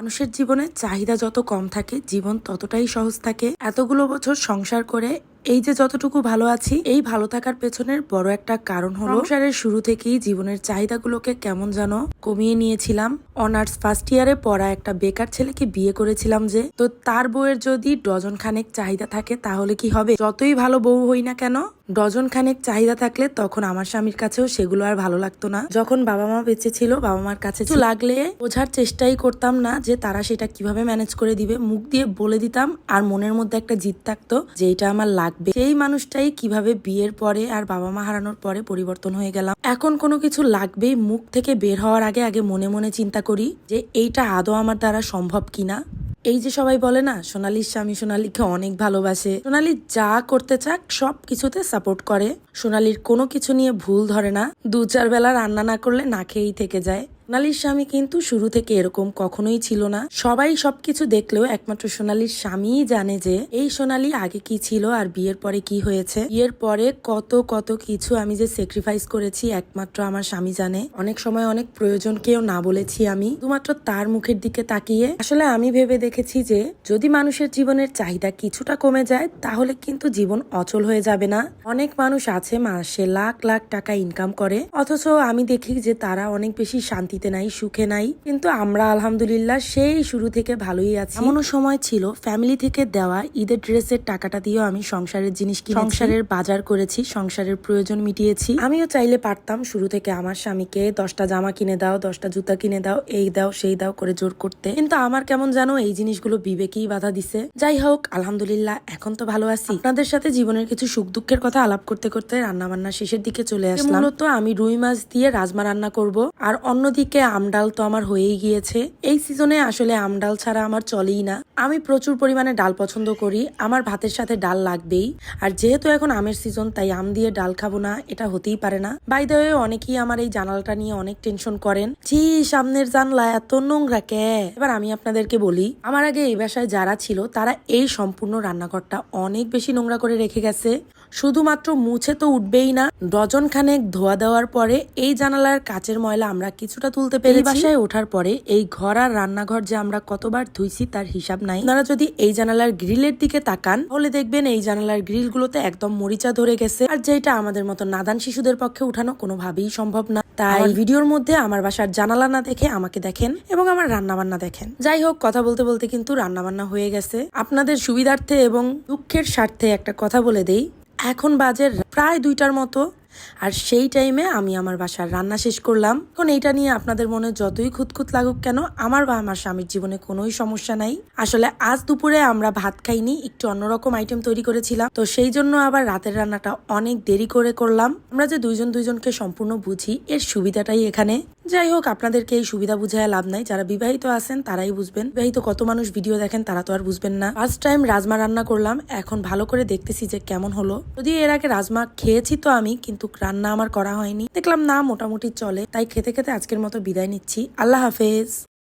মানুষের জীবনে চাহিদা যত কম থাকে, জীবন ততটাই সহজ থাকে। এতগুলো বছর সংসার করে এই যে যতটুকু ভালো আছি, এই ভালো থাকার পেছনের বড় একটা কারণ হলো সংসারের শুরু থেকেই জীবনের চাহিদাগুলোকে কেমন যেন কমিয়ে নিয়েছিলাম। অনার্স ফার্স্ট ইয়ারে পড়া একটা বেকার ছেলেকে বিয়ে করেছিলাম যে। তো তার বউয়ের যদি ডজন খানেক চাহিদা থাকে তাহলে কি হবে? যতই ভালো বউ হই না কেন ডজন খানেক চাহিদা থাকলে তখন আমার স্বামীর কাছেও সেগুলো আর ভালো লাগতো না। যখন বাবা মা বেঁচে ছিল, বাবা মার কাছে লাগলে বোঝার চেষ্টাই করতাম না যে তারা সেটা কীভাবে ম্যানেজ করে দিবে। মুখ দিয়ে বলে দিতাম আর মনের মধ্যে একটা জিদ থাকতো যে এটা আমার লাগবে। সেই মানুষটাই কীভাবে বিয়ের পরে আর বাবা মা হারানোর পরে পরিবর্তন হয়ে গেলাম। এখন কোনো কিছু লাগবেই, মুখ থেকে বের হওয়ার আগে আগে মনে মনে চিন্তা করি যে এইটা আদৌ আমার দ্বারা সম্ভব কিনা। এই যে সবাই বলে না, সোনালির স্বামী সোনালিকে অনেক ভালোবাসে। সোনালি যা করতে চাক, সব কিছুতে সাপোর্ট করে। সোনালির কোনো কিছু নিয়ে ভুল ধরে না। দু চার বেলা রান্না না করলে না খেয়েই থেকে যায়। সোনালির স্বামী কিন্তু শুরু থেকে এরকম কখনোই ছিল না। সবাই সবকিছু দেখলেও একমাত্র সোনালির স্বামীই জানে যে, এই সোনালি আগে কি ছিল আর বিয়ের পরে কি হয়েছে। বিয়ের পরে কত কত কিছু আমি যে স্যাক্রিফাইস করেছি একমাত্র আমার স্বামী জানে। অনেক সময় অনেক প্রয়োজনকেও না বলেছি আমি। শুধুমাত্র তার মুখের দিকে তাকিয়ে আসলে আমি ভেবে দেখেছি যে, যদি মানুষের জীবনের চাহিদা কিছুটা কমে যায়, তাহলে কিন্তু জীবন অচল হয়ে যাবে না। অনেক মানুষ আছে মাসে লাখ লাখ টাকা ইনকাম করে। অথচ আমি দেখি যে তারা অনেক বেশি শান্তিতে নাই সুখে নাই। কিন্তু আমরা আলহামদুলিল্লাহ সেই শুরু থেকে ভালোই আছি। এমনও সময় ছিল ফ্যামিলি থেকে দেওয়া ঈদের ড্রেসের টাকাটা দিয়েও আমি সংসারের জিনিস কিনে সংসারের বাজার করেছি সংসারের প্রয়োজন মিটিয়েছি। আমিও চাইলে পারতাম শুরু থেকে আমার স্বামীকে দশটা জামা কিনে দাও দশটা জুতা কিনে দাও এই দাও সেই দাও করে জোর করতে। কিন্তু আমার কেমন জানো এই জিনিসগুলো বিবেকেই বাধা দিছে। যাই হোক আলহামদুলিল্লাহ এখন তো ভালো আছি। আপনাদের সাথে জীবনের কিছু সুখ দুঃখের কথা আলাপ করতে করতে রান্না বান্না শেষের দিকে চলে আসলাম। মূলত আমি রুই মাছ দিয়ে রাজমা রান্না করব আর অন্যদিকে আমডাল তো আমার হয়েই গিয়েছে। এই সিজনে আসলে আমডাল ছাড়া আমার চলেই না। আমি প্রচুর পরিমাণে ডাল পছন্দ করি, আমার ভাতের সাথে ডাল লাগবেই। আর যেহেতু এখন আমের সিজন তাই আম দিয়ে ডাল খাব না, এটা হতেই পারে না। বাই দ্য ওয়ে অনেকেই আমার এই জানালাটা নিয়ে অনেক টেনশন করেন। জি সামনের জানলা, এত নোংরা কে? এবার আমি আপনাদেরকে বলি, আমার আগে এই বাসায় যারা ছিল, তারা এই সম্পূর্ণ রান্নাঘরটা অনেক বেশি নোংরা করে রেখে গেছে। শুধুমাত্র মুছে তো উঠবেই না ডজন খানেক ধোয়া দেওয়ার পরে এই জানালার কাচের ময়লা আমরা কিছুটা তুলতে পেরে বাসায় ওঠার পরে এই ঘর আর রান্নাঘর যে আমরা কতবার ধুইছি তার হিসাব নাই। আপনারা যদি এই জানালার গ্রিলের দিকে তাকান তাহলে দেখবেন এই জানালার গ্রিল গুলোতে একদম মরিচা ধরে গেছে। আর যেটা আমাদের মতো নাদান শিশুদের পক্ষে উঠানো কোনোভাবেই সম্ভব না। তাই ভিডিওর মধ্যে আমার বাসার জানালা না দেখে আমাকে দেখেন এবং আমার রান্না বান্না দেখেন। যাই হোক কথা বলতে বলতে কিন্তু রান্না বান্না হয়ে গেছে। আপনাদের সুবিধার্থে এবং দুঃখের স্বার্থে একটা কথা বলে দেই এখন বাজে প্রায় দুইটার মতো, আর সেই টাইমে আমি আমার বাসার রান্না শেষ করলাম। এখন এইটা নিয়ে আপনাদের মনে যতই খুঁতখুত লাগুক কেন, আমার বা আমার স্বামীর জীবনে কোনোই সমস্যা নাই। আসলে আজ দুপুরে আমরা ভাত খাইনি, একটু অন্যরকম আইটেম তৈরি করেছিলাম। তো সেই জন্য আবার রাতের রান্নাটা অনেক দেরি করে করলাম। আমরা যে দুইজন দুইজনকে সম্পূর্ণ বুঝি, এর সুবিধাটাই এখানে। যাই হোক, আপনাদেরকে এই সুবিধা বুঝায় লাভ নাই। যারা বিবাহিত আছেন, তারাই বুঝবেন। বিবাহিত কত মানুষ ভিডিও দেখেন, তারা তো আর বুঝবেন না। ফার্স্ট টাইম রাজমা রান্না করলাম। এখন ভালো করে দেখতেছি যে কেমন হলো। যদি এর আগে রাজমা খেয়েছি তো আমি, কিন্তু রান্না আমার করা হয়নি। দেখলাম না, মোটামুটি চলে। তাই খেতে খেতে আজকের মতো বিদায় নিচ্ছি। আল্লাহ হাফেজ।